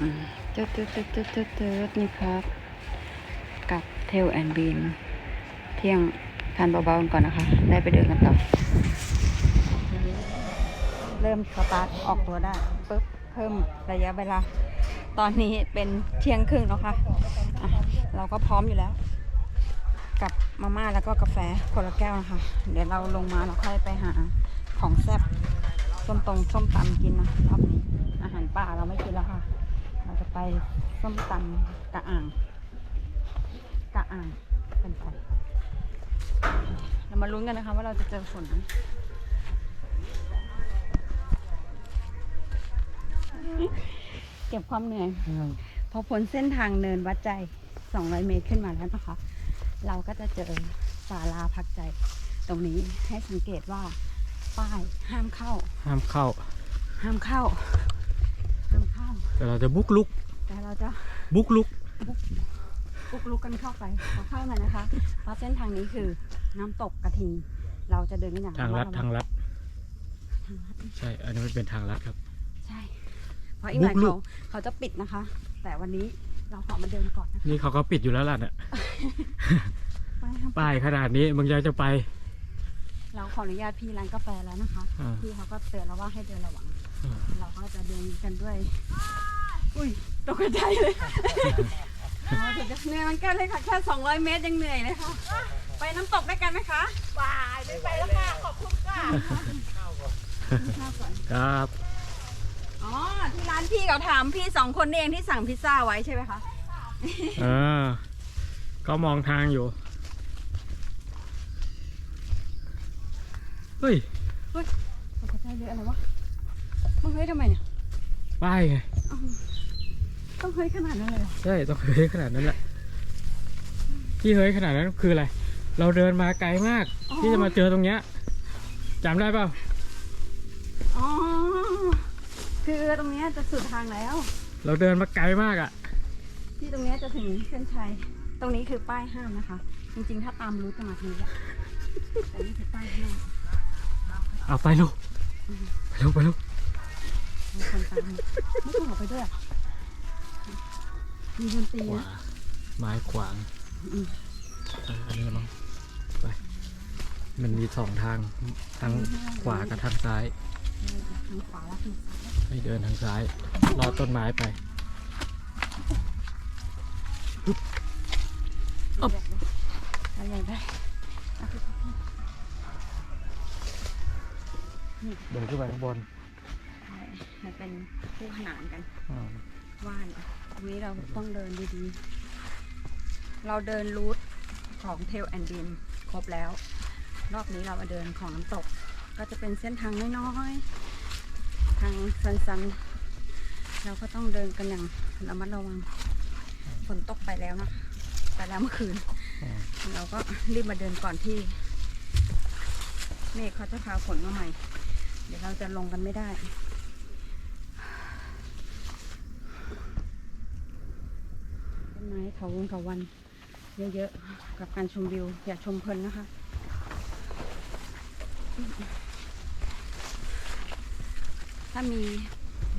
อืมตึ๊ดตึ๊ดตึ๊ดตึ๊ดตึ๊ดตึ๊ดนี่ครับ กับเทลแอนบีนเที่ยงทานเบาๆกันก่อนนะคะ ได้ไปเดินกันต่อ เริ่มสตาร์ทออกตัวได้ปุ๊บเพิ่มระยะเวลา ตอนนี้เป็นเที่ยงครึ่งแล้วค่ะอะเราก็พร้อมอยู่แล้ว กับมาม่าแล้วก็กาแฟคนละแก้วนะคะ เดี๋ยวเราลงมาเราค่อยไปหาของแซ่บส้มตรงส้มตำกินนะรอบนี้อาหารป่าเราไม่กินแล้วค่ะ เราจะไปส้มตำกะอ่างกะอ่างกันไป เรามาลุ้นกันนะคะว่าเราจะเจอฝนไหมเก็บความเหนื่อยพอพ้นเส้นทางเนินวัดใจ 200 เมตรขึ้นมาแล้วนะคะ เราก็จะเจอศาลาพักใจ ตรงนี้ให้สังเกตว่าป้ายห้ามเข้า ห้ามเข้า ห้ามเข้า ห้ามเข้าแต่เราจะบุกลุก แต่เราจะบุกลุกปุกลุกกันเข้าไปขอเข้าหน่อยนะคะเพราะเส้นทางนี้คือน้ำตกกระทิง เราจะเดินกันอย่างทางลัดระมัทางลัดทางลัด ใช่ อันนี้มันเป็นทางลัดครับ ใช่ เพราะอีกหน่อยบุกลุเขากเขาจะปิดนะคะ แต่วันนี้เราขอมาเดินก่อนนะคะ นี่เขาก็ปิดอยู่แล้วล่ะเนี่ยไปครับป้ายขนาดนี้มึงยังจะไป เราขออนุญาตพี่ร้านกาแฟแล้วนะคะอ่าพี่เขาก็เตือนเราว่าให้เดินระวังอ่า เราก็จะเดินกันด้วย อุ้ยตกใจเลยโอ้ยเดี๋ยวจะเหนื่อยเหมันกันเลยค่ะแค่ 200 เมตรยังเหนื่อยเลยค่ะ ไปน้ำตกด้วยกันไหมคะวายไม่ไปแล้วค่ะขอบคุณค่ะข้าวก่อนครับ อ๋อที่ร้านพี่เขาถามพี่สองคนนี่เองที่สั่งพิซซ่าไว้ใช่ไหมคะเออก็มองทางอยู่ เฮ้ยตกใจเลยอะไรวะ มึงเฮ้ยทำไมเนี่ยป้ายไงต้องเฮ้ยขนาดนั้นเลยเหรอใช่ต้องเฮ้ยขนาดนั้นแหละที่เฮ้ยขนาดนั้นคืออะไร เราเดินมาไกลมาก ที่จะมาเจอตรงเนี้ยจำได้เปล่าอ๋อคือตรงเนี้ยจะสุดทางแล้ว เราเดินมาไกลมากอะ ที่ตรงเนี้ยจะถึงเส้นชัย ตรงนี้คือป้ายห้ามนะคะ จริงๆ ถ้าตามรู้จะมาทางนี้แหละแต่นี่คือป้ายห้ามเอาไปลูกไปลูกไปลูก มีคนตามไม่ต้องออกไปด้วยเหรอมีดนตรีขวานะไม้ขวางอืมเอออันนี้มั้งไป มันมีสองทางทางขวากับทางซ้าย ทางขวาและทางซ้ายให้เดินทางซ้ายรอดต้นไม้ไป เอาเอาใหญ่ได้เอาขึ้นไปเดินขึ้นไปข้างบน มันเป็นคู่ขนานกันอ่าว่านตรงนี้เราต้องเดินดีๆ เราเดินรูทของเทลแอนดินครบแล้ว รอบนี้เรามาเดินของน้ำตก ก็จะเป็นเส้นทางน้อยๆ ทางสันๆ เราก็ต้องเดินกันอย่างระมัดระวัง ฝนตกไปแล้วนะ ไปแล้วเมื่อคืน อ่าเราก็รีบมาเดินก่อนที่เมฆเขาจะพาฝนมาใหม่ เดี๋ยวเราจะลงกันไม่ได้ ต้น ไม้เขาวงเขาวันเยอะๆ กับการชมวิว อย่าชมเพลินนะคะ ถ้ามี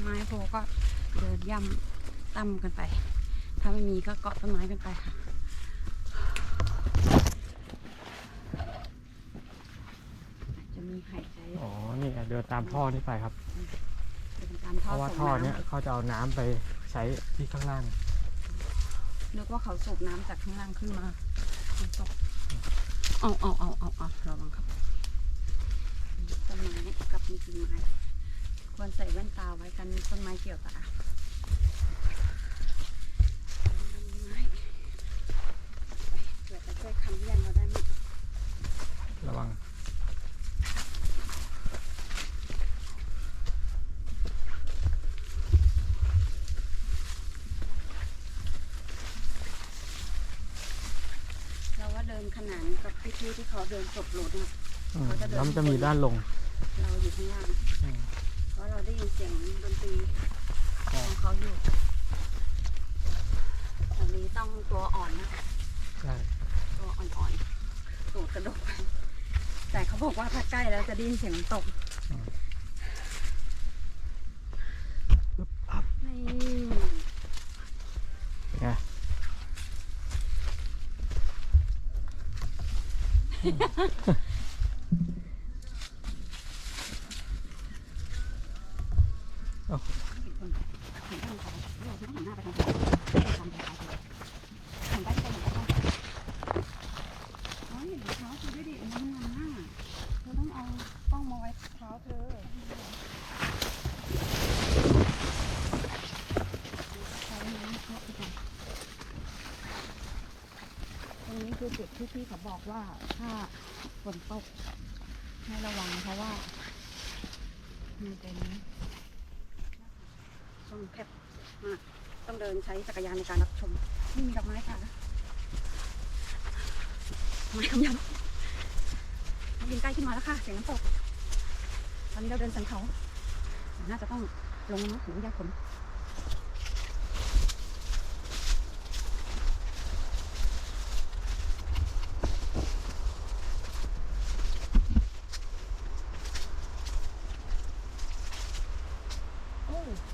ไม้โพก็เดินย่ำตั้มกันไป ถ้าไม่มีก็เกาะต้นไม้กันไปค่ะจะมีหายใจอ๋อ นี่เดินตามท่อนี้ไปครับ เดินตามเพท่อราะว่าส่งท่อน้ำเนี้ยเขาจะเอาน้ำไปใช้ที่ข้างล่าง นึกว่าเขาสูบน้ำจากข้างล่างขึ้นมาน้ำตกเอาเอาเอาเอาเอาระวังครับต้นไม้กับมีกิ่งไม้ ควรใส่แว่นตาไว้กันต้นไม้เกี่ยวตาต้นไม้เผื่อจะช่วยคำเรียนเราได้ไหมระวัง เราว่าเดินขนานกับพี่ๆที่เขาเดินจบรถเนี่ยอืมเขาจะเดินแล้วมันจะมีด้านลงเราอยู่ข้างล่างอืม เพราะเราได้ยินเสียงดนตรีใช่ของเขาอยู่ตอนนี้ต้องตัวอ่อนนะคะ ใช่ตัวอ่อนๆตูดกระดกไปแต่เขาบอกว่าถ้าใกล้แล้วจะได้ยินเสียงน้ำตก ปึ๊บอัพ นี่ เอ้า ต้องเอากล้องมาไว้เท้าเธอ ตรงนี้คือ จุดที่พี่เขาบอกว่าถ้าฝนตกให้ระวังเพราะว่ามันเป็นช่องแคบมากต้องเดินใช้จักรยานในการรับชมนี่มีดอกไม้ค่ะไม้คำยันยิงใกล้ขึ้นมาแล้วค่ะ เสียงน้ำตก ตอนนี้เราเดินสันเขา น่าจะต้องลงนะถึงยากฝน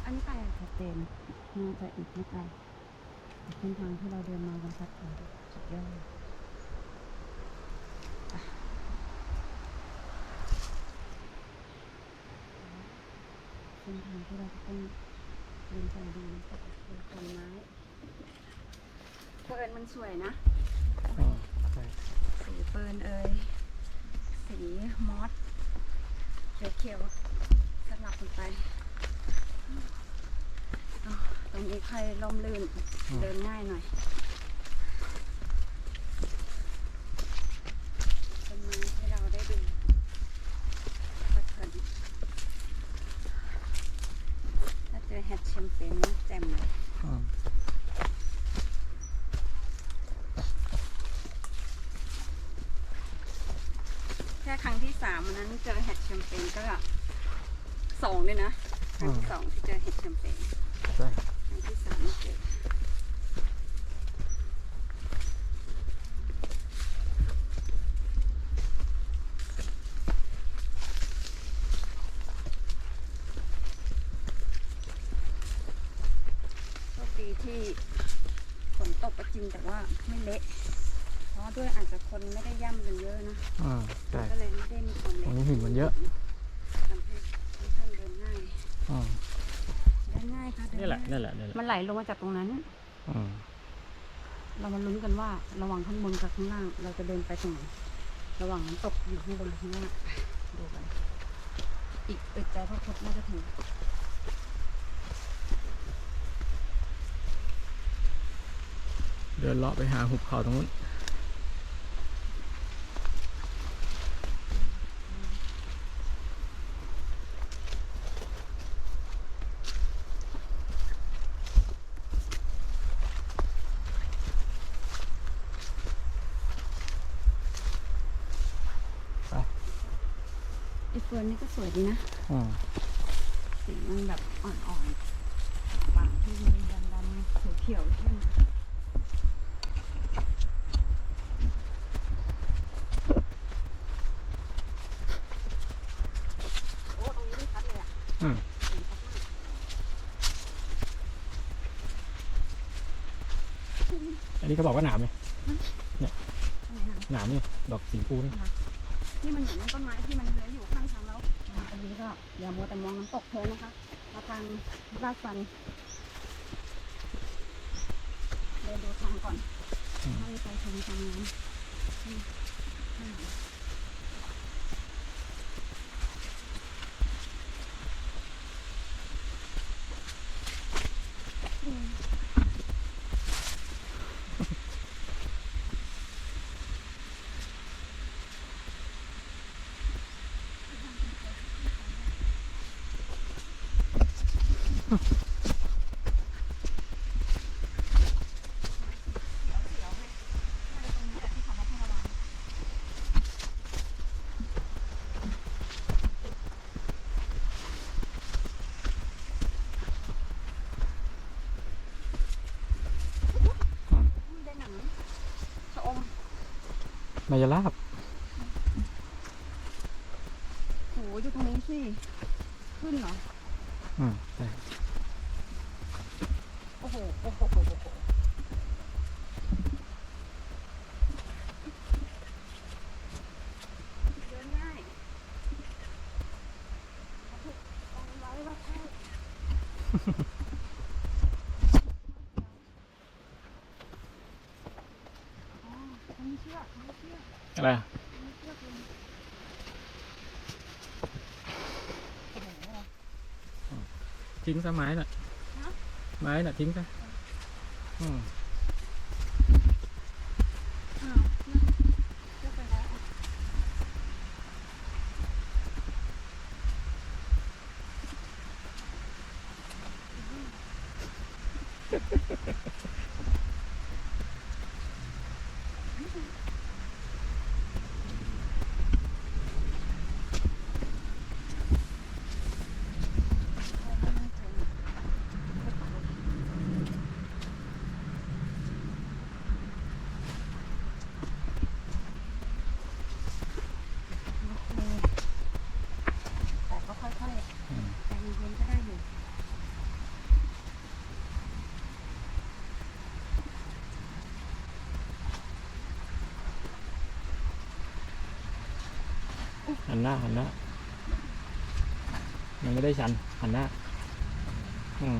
อันนี้ไกลชัดเจนน่าจะอีกไม่ไกลเส้นทางที่เราเดินมากันชัดเจนสุดยอดอะเส้นทางที่เราจะต้องเดินไปดูนะครับเป็นต้นไม้เฟิร์นมันสวยนะสีเฟิร์นเอ่ยสีมอสเขียวๆสลับกันไป ตรงนี้ใครล่มลื่นเดินง่ายหน่อยต้นไม้ให้เราได้ดูเพลินถ้าเจอแฮดแชมเปญนี่แจ่มเลยแค่ครั้งที่สามวันนั้นเจอแฮดแชมเปญก็สองเลยนะ ครั้งที่สองที่เจอเห็ดแชมเปญใช่ครั้งที่สามไม่เจอโชคดีที่ฝนตกก็จริงแต่ว่าไม่เละ เพราะด้วยอาจจะคนไม่ได้ย่ำกันเยอะนะ อ่าใช่ ก็เลยไม่ได้มีความ ตร เละ งนี้หินมันเยอะ ทำให้ค่อนข้างเดินง่าย อ๋อ เดินง่ายค่ะเดิ นี่แหละ ง่าย นี่แหละนี่แหละ มันไหลลงมาจากตรงนั้นอืมเรามาลุ้นกันว่า ระหว่างข้างบนกับข้างล่าง เราจะเดินไปตรงไหนระหว่างน้ำตกอยู่ข้างบนกับข้างล่างดูกันอีกอึดใจพวกพบน่าจะถึงเดินเลาะไปหาหุบเขาตรงนู้น ไอ้เฟิร์ นนี่ก็สวยดีนะอ๋อสีมันแบบอ่อนๆปากที่มีดำๆเขียวๆเข้มโอ้ตรงนี้ไม่ชัดเลยอะอืมอันนี้ก็บอกว่าหนามไหมตรงไหนนะหนามนี่ดอกสีฟูนี่ ที่มันเหมือนต้นไม้ที่มันเลื้อยอยู่ข้างทางแล้วอันนี้ก็อย่ามัวแต่มองน้ำตกเพลินนะคะมาทางลาดฟันเดินดูทางก่อนให้ไปชมทางนั้นอืมอืมอืม ได้หนังชะอม มายาลาบโหอยู่ตรงนี้สิ ขึ้นเหรออ่าใช่ โอ้โห โอ้โหโอ้โหโอ้โห อะไรอะ ทิ้งซะไม้น่ะไม้น่ะทิ้งซะอืมแต่ก็ค่อยๆใจเย็นๆก็ได้อยู่ หันหน้าหันหน้ามันไม่ได้ชันหันหน้า อืม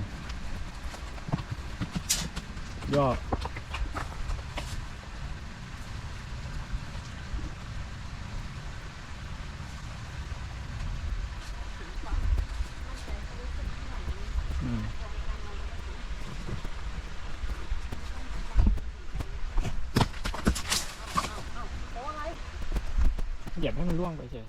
ย่อม เหยียบให้มันล่วงไปเฉย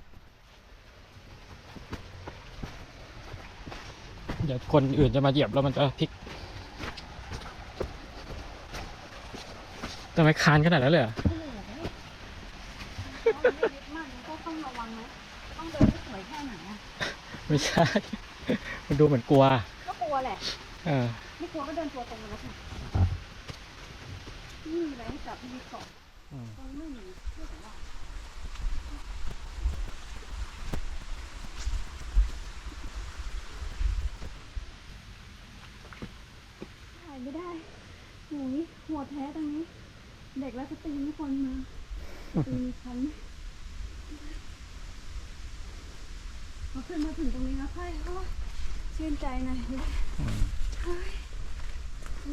เดี๋ยว คนอื่นจะมาเหยียบแล้วมันจะพลิกทำไมคานขนาดนั้นเลยเหรอโอ้โหเพราะมันไม่ยึดมากมันก็ต้องระวังนะต้องเดินให้สวยแค่ไหนอะไม่ใช่ มันดูเหมือนกลัว ก็กลัวแหละ เออ ไม่กลัวก็เดินตัวตรงไปแล้วค่ะนี่มีอะไรให้จับมีเกาะอืมตรงไม่มีไม่ถึงว่าถ่ายไม่ได้หุยหัวแท้ตรงนี้ เด็ก แล้วสตรีไม่คนมาตีฉันพอขึ้นมาถึงตรงนี้แล้วค่อยโอ้ชื่นใจหน่อยอืม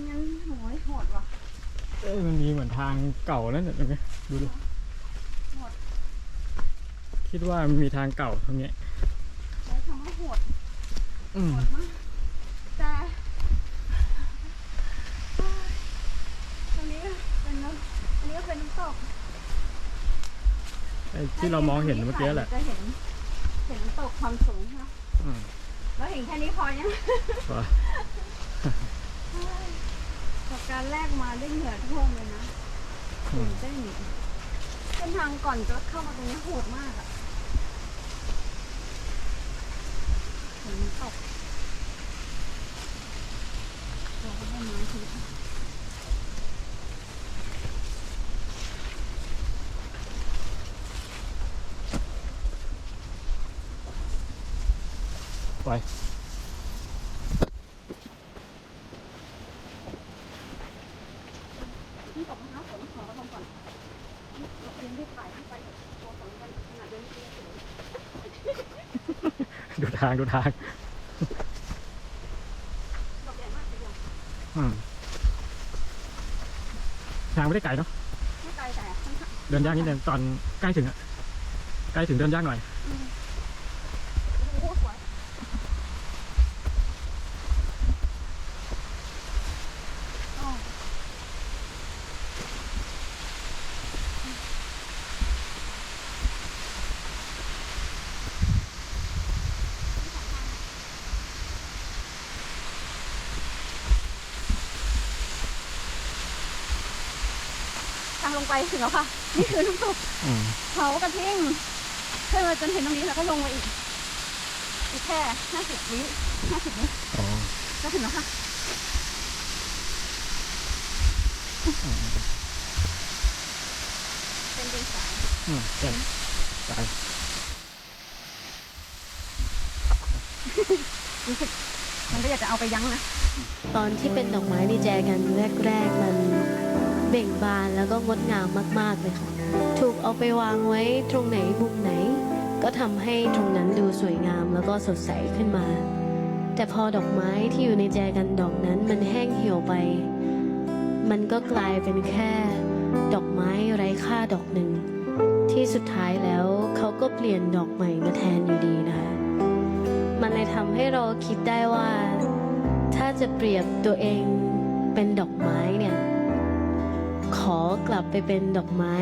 งั้นโหยโหดว่ะเอ้ยมันมีเหมือนทางเก่าแล้วเนี่ยตรงนี้ดูดิโหดคิดว่ามันมีทางเก่าตรงเนี้ยใช้คำว่าโหดอืมโหดมากแต่เฮ้ยตรงนี้ก็เป็นน้ำอันนี้ก็เป็นน้ำตก ไอ้ ที่เรามองเห็นเมื่อกี้แหละจะเห็นเห็นน้ำตกความสูงใช่ไหมอืมแล้วเห็นแค่นี้พอยังว่ะกับการแรกมาได้เหงื่อท่วมเลยนะอืตื่มนเต้นเส้นทางก่อนจะเข้ามาตรงนี้โหดมากอะเห็นน้ำตกเราก็ได้ไม้ทีไป นี่ตกนะคะฝนขอระวังก่อนเราเรียนได้ถ่ายขึ้นไปตัวฝนกันขนาดเดินเรียนสวย ดูทางดูทางดอกใหญ่มากทีเดียวอืมทางไม่ได้ไกลเนาะไม่ไกลแต่ค่อนข้างเดินยากนิดนึงตอนใกล้ถึงอะใกล้ถึงเดินยากหน่อย โอ้โหสวยอ๋อ ทาง ลงไปถึงแล้วค่ะ นี่คือน้ำตกอืมเขากระทิ่งขึ้นมาจนเห็นตรงนี้แล้วก็ลงมาอีกอีกแค่ห้าสิบวิห้าสิบวิอ๋อก็ถึงแล้วค่ะ เป็นดินสายอืมเจ็บไปรู้สึกมันก็อยากจะเอาไปยั้งนะ ตอนที่เป็นดอกไม้ดีแจกันแรก ๆ มัน เบ่งบานแล้วก็งดงามมากๆเลยค่ะ ถูกเอาไปวางไว้ตรงไหนมุมไหน ก็ทำให้ตรงนั้นดูสวยงามแล้วก็สดใสขึ้นมา แต่พอดอกไม้ที่อยู่ในแจกันดอกนั้นมันแห้งเหี่ยวไป มันก็กลายเป็นแค่ ดอกไม้ไร้ค่าดอกหนึ่ง ที่สุดท้ายแล้วเขาก็เปลี่ยนดอกใหม่มาแทนอยู่ดีนะคะ มันเลยทำให้เราคิดได้ว่า ถ้าจะเปรียบตัวเองเป็นดอกไม้ ขอกลับไปเป็นดอกไม้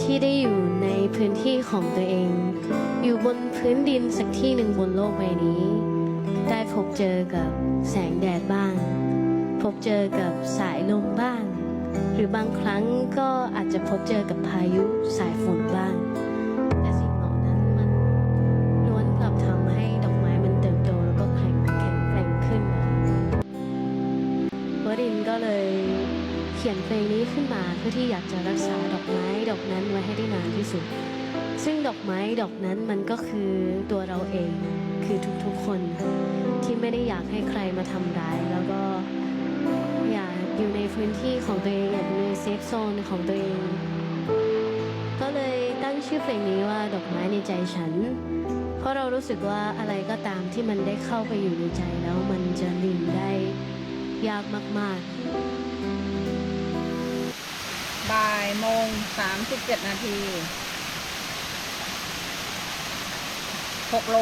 ที่ได้อยู่ในพื้นที่ของตัวเอง อยู่บนพื้นดินสักที่หนึ่งบนโลกใบนี้ ได้พบเจอกับแสงแดดบ้าง พบเจอกับสายลมบ้าง หรือบางครั้งก็อาจจะพบเจอกับพายุสายฝนบ้างแต่สิ่งเหล่านั้นมันล้วนกลับทำให้ดอกไม้มันเติบโตแล้วก็แข็งแข็งแรงขึ้นนะคะวรินก็เลย เขียนเพลงนี้ขึ้นมาเพื่อที่อยากจะรักษาดอกไม้ดอกนั้นไว้ให้ได้นานที่สุด ซึ่งดอกไม้ดอกนั้นมันก็คือตัวเราเอง คือทุกๆคนที่ไม่ได้อยากให้ใครมาทำร้าย แล้วก็อยากอยู่ในพื้นที่ของตัวเองอยากอยู่ในเซฟโซนของตัวเอง ก็เลยตั้งชื่อเพลงนี้ว่าดอกไม้ในใจฉัน เพราะเรารู้สึกว่าอะไรก็ตามที่มันได้เข้าไปอยู่ในใจแล้วมันจะลืมได้ยากมาก บ่ายโมงสามสิบเจ็ดนาทีหกโล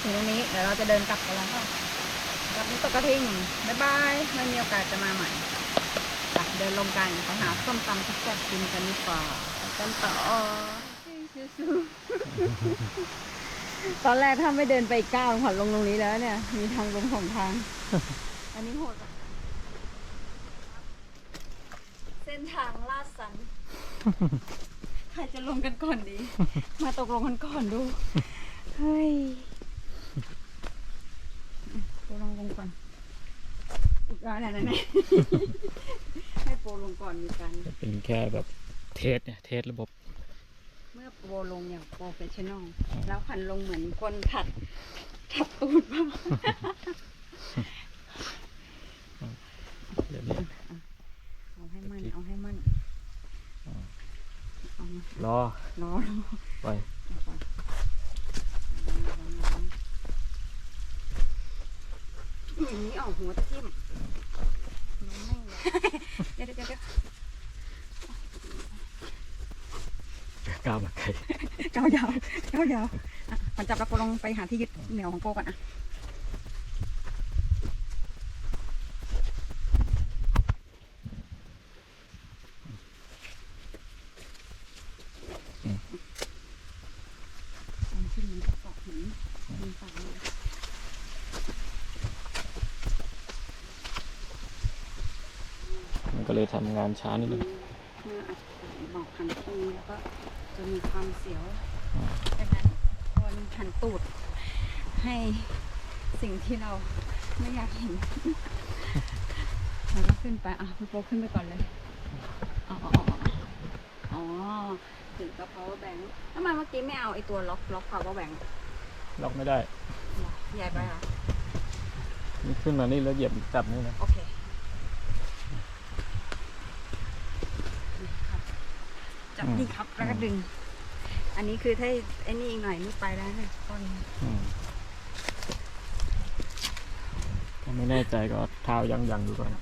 ถึงตรงนี้ เดี๋ยวเราจะเดินกลับกันแล้วค่ะกลับนี้ตกกระทิงบ๊ายบาย ไม่มีโอกาสจะมาใหม่ไปเดินลงกันไปหาส้มตำที่แซ่บกินกันดีกว่าไปกันต่อตอนแรกถ้าไม่เดินไปอีกก้าวขวัญลงตรงนี้แล้วเนี่ย มีทางลงของทาง อันนี้โหดอะเส้นทางลาดสัน ใครจะลงกันก่อนดี มาตกลงกันก่อนดู เฮ้ยโปรลงลงก่อนอุดร้านไหนไหนให้โปรลงก่อนมีกัน จะเป็นแค่แบบเทสเนี่ย เทสระบบ เมื่อโปรลงอย่างโปรเฟชชั่นอล แล้วขันลงเหมือนคนถัดถัดตูดบ้างเดี๋ยวนี้เอาให้มั่ นเอาให้มั่นเอามารอรอรอไปอย่างนี้ออกหัวตะทิ่มน้องแม่งเลยเดี๋ยวเดี๋ยวเดี๋ยวก้าวมาไกลเก้ายาวเก้ายาวอะขวัญจับแล้วโปรลงไปหาที่ยึดเหนียวของโปรก่อนอะ อันที่มันก็เกาะหินหินฝั่งนี้ มัน ก็เลยทำงานช้านิดนึงเมื่ออัดบอกหันตรงแล้วก็จะมีความเสียวดังนั้นควรหันตูดให้สิ่งที่เราไม่อยากเห็นแล้วก็ขึ้นไป อะพี่โป๊กขึ้นไปก่อนเลยอ๋ออ๋ออ๋ออ๋อถึงกับ power bank ทำไมเมื่อกี้ไม่เอาไอตัวล็อกล็อก power bank ล็อกไม่ได้ ใหญ่ไปเหรอนี่ขึ้นมานี่แล้วเหยียบจับนี่นะ โอเคนี่ครับ จับอืมนี่ครับแล้วก็ดึง อันนี้คือถ้าไอ้นี่อีกหน่อยนี่ไปแล้วเนี่ยต้นอืมถ้าไม่แน่ใจก็เท้ายังยังๆดูก่อน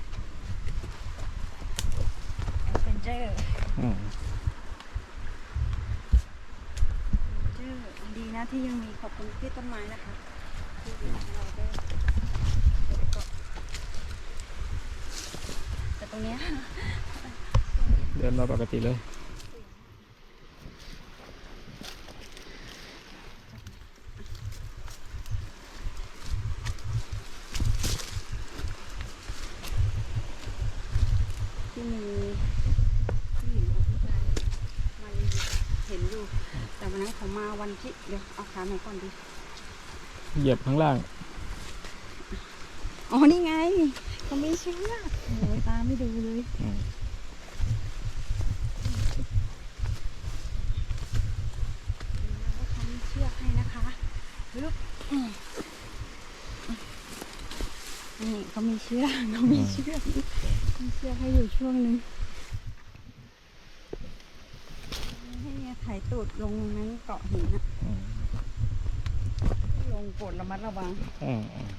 แอดเวนเจอร์อืมเจอร์ดีนะที่ยังมีขอบคุณที่ต้นไม้นะคะที่เราได้เกาะแต่ตรงเนี้ย เดินมาปกติเลย ที่มีผู้หญิงกับผู้ชายมารีวิวเห็นอยู่ แต่วันนั้นเขามาวันที่เดี๋ยวเอาขาไหนก่อนดีเหยียบข้างล่าง อ๋อนี่ไงเขาไม่เชือกโอ้ยตาไม่ดูเลยอืมว่าเขามีเชือกให้นะคะปึ๊บอืมนี่เขามีเชือกเขามีเชือก มีเชือกให้อยู่ช่วงหนึ่งให้เนี่ยถ่ายตูดลงนั้นเกาะหินนะอืมลงโปรดระมัดระวังอืมอืม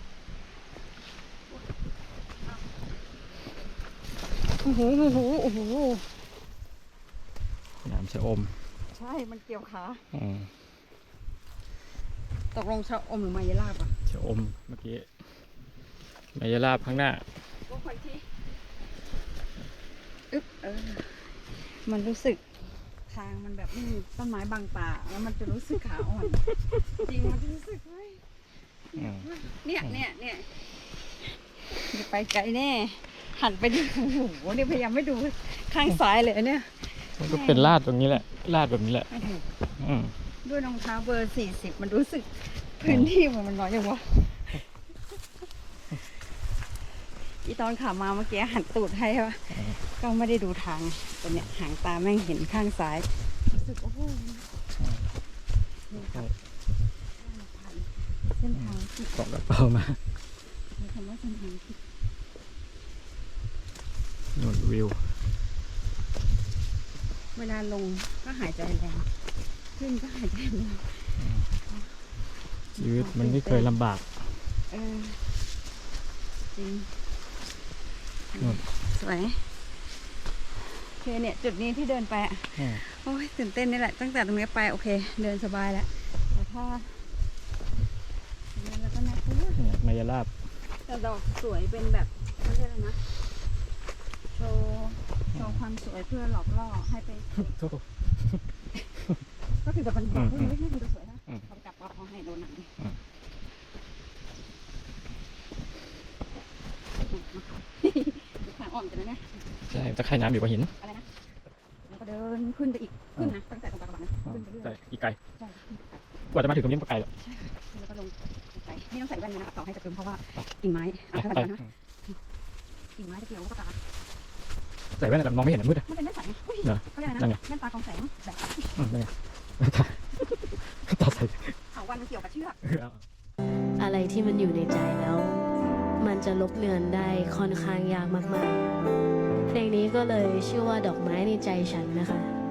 โอ้โหโอ้โหโอ้โหน้ำชะอมชช่ มันเกี่ยวขาอืมตกลงชะอมหรือมายาลาบอะชะอมเมื่อกี้มายาลาบข้างหน้าก็คอยที่ อึ๊บเออ มันรู้สึกทางมันแบบไม่มีต้นไม้บังตาแล้วมันจะรู้สึกขาอ่อน จริงมันจะรู้สึกเฮ้ยอืมเนี่ยเนี่ยเนี่ยอย่าไปไกลแน่ หันไปดูโอ้โหเนี่ยพยายามไม่ดูข้างซ้ายเลยเนี่ย มันก็เป็นลาดตรงนี้แหละ ลาดแบบนี้แหละโอ้โหอืมด้วยรองเท้าเบอร์สี่สิบมันรู้สึกพื้นที่มันมันน้อยอย่างวะอีตอนขามาเมื่อกี้หันตูดให้ปะ ก็ไม่ได้ดูทางแต่เนี่ยหางตาแม่งเห็นข้างซ้ายรู้สึกโอ้โหนี่ครับผ่านเส้นทางที่ของกระเป๋ามามีคำว่าเส้นทางที่หนุนวิว เวลาลงก็หายใจแรงขึ้นก็หายใจแรงชีวิตมันไม่เคยลำบากเออจริงนู่นสวยโอ เคเนี่ยจุดนี้ที่เดินไปอะอืมโอ้ยตื่นเต้นนี่แหละตั้งแต่ตรงนี้ไปโอเค เดินสบายแล้วแต่ถ้าเดินแล้วก็นะอุ๊ยเนี่ยมายาลาบแต่ดอกสวยเป็นแบบเขาเรียกอะไรนะโชว์โชว์ความสวยเพื่อหลอกล่อให้ไปโทษก็คือแบบมันบอกอืเฮ้ยมไม่ใช่ดูสวยนะอืมเขาไปจับปลาเขาให้โดนหนังดิอืมขาอ่อนกันนะเนี่ยใช่ตะไคร่น้ำอยู่กับหิน ขึ้นไปอีกขึ้นนะตั้งแต่ตรงกลางกระบะนะขึ้นไปเรื่อยใช่อีกไกลใช่ขึ้นไปกว่าจะมาถึงตรงนี้ก็ไกลแล้วแล้วก็ลงไปนี่ต้องใส่แว่นนะต่อให้จะคืมเพราะว่ากิ่งไม้เอาไปเท่าไหไปร่นะกิ่งไม้จะเกี่ยวกับตาใส่แว่นแต่มองไม่เห็นอะมืดอะมันเป็นแว่นใสไงเฮ้ยเหรอเขาเรียกอะไรนั่นไงนะแว่นตากรองแสงแบบอืมนั่นไงตาตาใส่เถาวันมันเกี่ยวกับเชือกเออเอาอะไรที่มันอยู่ในใจแล้ว มันจะลบเลือนได้ค่อนข้างยากมากๆเพลงนี้ก็เลยชื่อว่าดอกไม้ในใจฉันนะคะ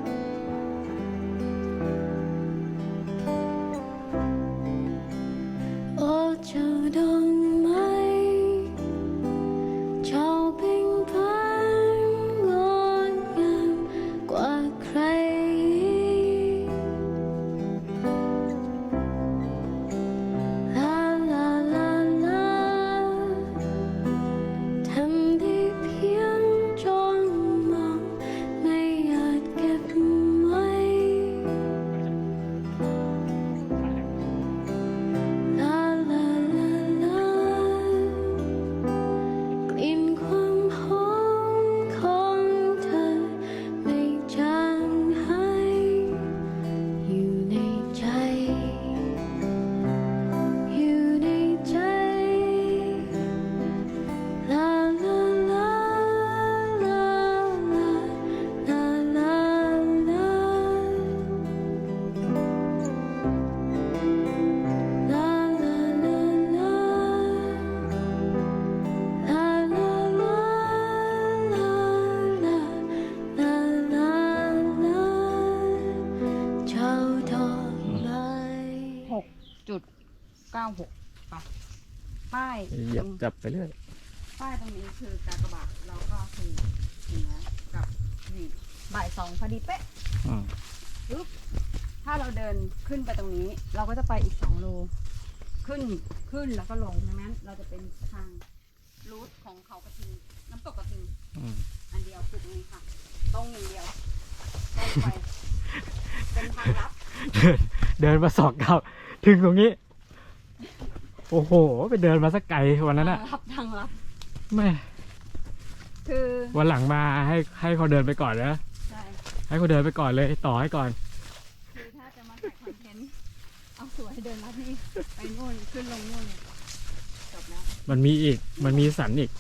จุดเก้าหกไปป้ายเหยียบจับไปเรื่อยป้ายตรงนี้คือกากบาทเราก็คือถึงแล้วกับนี่บ่ายสองพอดีเป๊ะอืมถ้าเราเดินขึ้นไปตรงนี้ เราก็จะไปอีกสองโล ขึ้นขึ้นแล้วก็ลงดังนั้น เราจะเป็นทางรูทของเขากระทิงน้ำตกกระทิงอืมอันเดียวคือตรงนี้ค่ะตรงอย่างเดียวตรงไปเป็นทางลับ เดินเดินมาสอกเก้า ถึงตรงนี้ โอ้โห ไปเดินมาสักไกลวันนั้นอะทางลับทางลับแม่คือวันหลังมาให้ให้เขาเดินไปก่อนนะใช่ให้เขาเดินไปก่อนเลย ต่อให้ก่อน คือถ้าจะมาถ่ายคอนเทนต์เอาสวยเดินลัดนี่ไปนู่นขึ้นลงนู่นเลยจบแล้วมันมีอีก มันมีสันอีก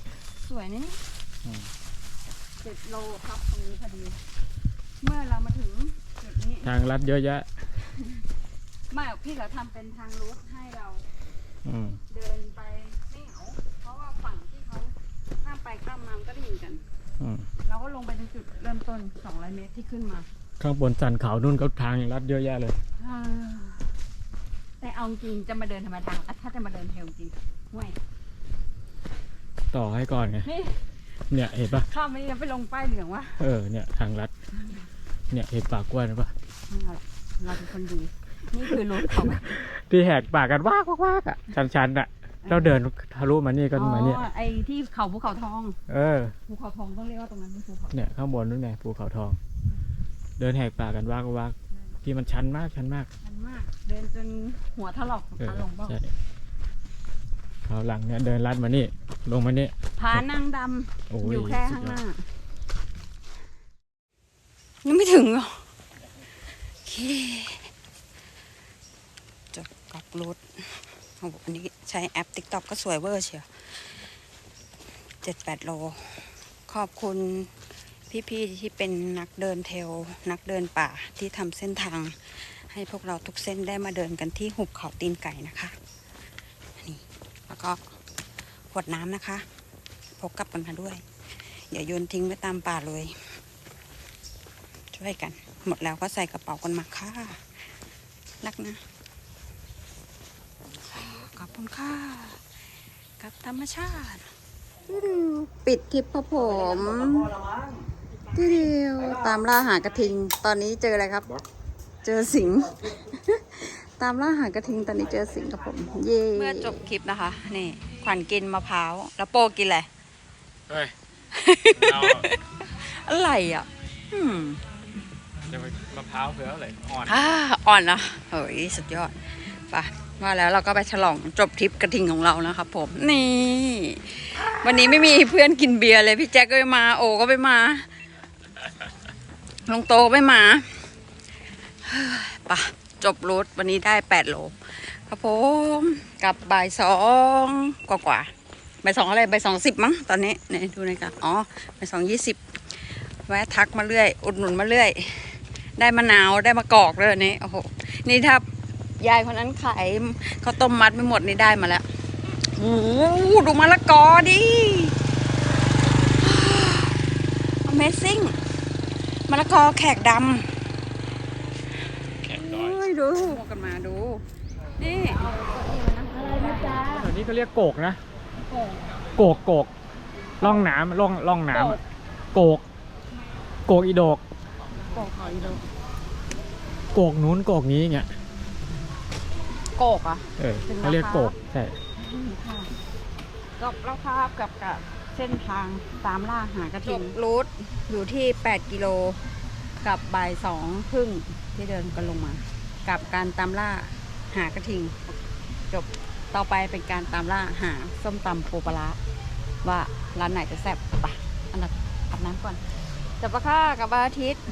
สวยนะนี่อืม เจ็ดโลครับตรงนี้พอดี เมื่อเรามาถึงจุดนี้ ทางลัดเยอะแยะ ไม่หรอกพี่เราทำเป็นทางรูทให้เราอืมเดินไปไม่เหงาเพราะว่าฝั่งที่เขาข้ามไปข้ามมามันก็ได้ยินกัน อืมเราก็ลงไปในจุดเริ่มต้น 200 เมตรที่ขึ้นมาข้างบนสันเขานู่นก็ทางลัดเยอะแยะเลย อ่าแต่เอาจริงจะมาเดินธรรมดาอะถ้าจะมาเดินเทรลจริงห่วยต่อให้ก่อนไงนี่เนี่ยเห็นปะข้ามไปนี่แล้วไปลงป้ายเหลืองวะเออเนี่ยทางลัด เนี่ยเห็นป่ากล้วยนะปะไม่เอาหรอกเราเป็นคนดี นี่คือรถเขาไหมที่แหกปากกันวากวากวากอะชันๆอะเราเดินทะลุมานี่ก็มาเนี่ยอ๋อไอ้ที่เขาภูเขาทอง เออภูเขาทองต้องเรียกว่าตรงนั้นเป็นภูเขาเนี่ยข้างบนนู่นไงภูเขาทอง เดินแหกปากกันวากวากที่มันชันมากชันมากชันมาก เดินจนหัวถลอกเออขาลงเปล่าใช่คราวหลังเนี่ยเดินลัดมานี่ ลงมานี่ผานางดโอ้ำยอยู่แค่สุข้าดงยหอน้าดยังไม่ถึงเหรอโอเค จบกับรถโอ้โหอันนี้ใช้แอป TikTok ก็สวยเวอร์เชียวเจ็ดแปดโล ขอบคุณพี่ๆที่เป็นนักเดินเทลนักเดินป่าที่ทำเส้นทาง ให้พวกเราทุกเส้นได้มาเดินกันที่หุบเขาตีนไก่นะคะนี่แล้วก็ขวดน้ำนะคะ พกกลับกันมาด้วย อย่าโยนทิ้งไว้ตามป่าเลย ช่วยกัน หมดแล้วก็ใส่กระเป๋ากันมาค่ะ รักนะ คุณค่ะกับธรรมชาติ ปิดทริปครับผมทีเดียวตามล่าหากระทิง ตอนนี้เจออะไรครับ เจอสิง ตามล่าหากระทิงตอนนี้เจอสิงครับผม เย่เมื่อจบคลิปนะคะ นี่ ขวัญกินมะพร้าว แล้วโปกินอะไรเฮ้ยเราอะไรอะอืมจะไปมะพร้าวเผืออะไรอ่อนอ่าอ่อนนะเฮ้ยสุดยอดไป มาแล้วเราก็ไปฉลองจบทริปกระทิงของเรานะครับผม นี่ วันนี้ไม่มีเพื่อนกินเบียร์เลย พี่แจ็คก็ไม่มาโอก็ไม่มาลงโตก็ไม่มาปะจบรูทวันนี้ได้แปดโลครับผมกลับบ่ายสองกว่ากว่าบ่ายสองอะไรบ่ายสองสิบมั้งตอนนี้เนี่ยดูนะครับอ๋อบ่ายสองยี่สิบแวะทักมาเรื่อย อุดหนุนมาเรื่อย ได้มะนาวได้มะกอกเลยนนี้โอ้โหนี่ถ้า ยายคนนั้นขายข้าวต้มมัดไม่หมดนี่ได้มาแล้วโอ้โหดูมะละกอดิ Amazing มะละกอแขกดแข็งำน้อยโอ้ยดูกันมาดู นี่อันนี้เขาเรียกโกกนะ โกกโกกล่องน้ำล่องล่องน้ำอะโกก โกกอีโดก โกกหอยดูโกกนู้นโกกนี้อย่างเงี้ย โกกอะ เออเป็นเขาเรียกราคาโกกใช่กับราคากับกับเส้นทางตามล่าหากระทิงรูทอยู่ที่ 8 กิโลกับบ่ายสองครึ่งที่เดินกันลงมา กับการตามล่าหากระทิง จบต่อไปเป็นการตามล่าหาส้มตำปูปลาร้าว่าร้านไหนจะแซ่บปะอันดับอาบน้ำก่อนจับปลาค่ากับอาทิตย์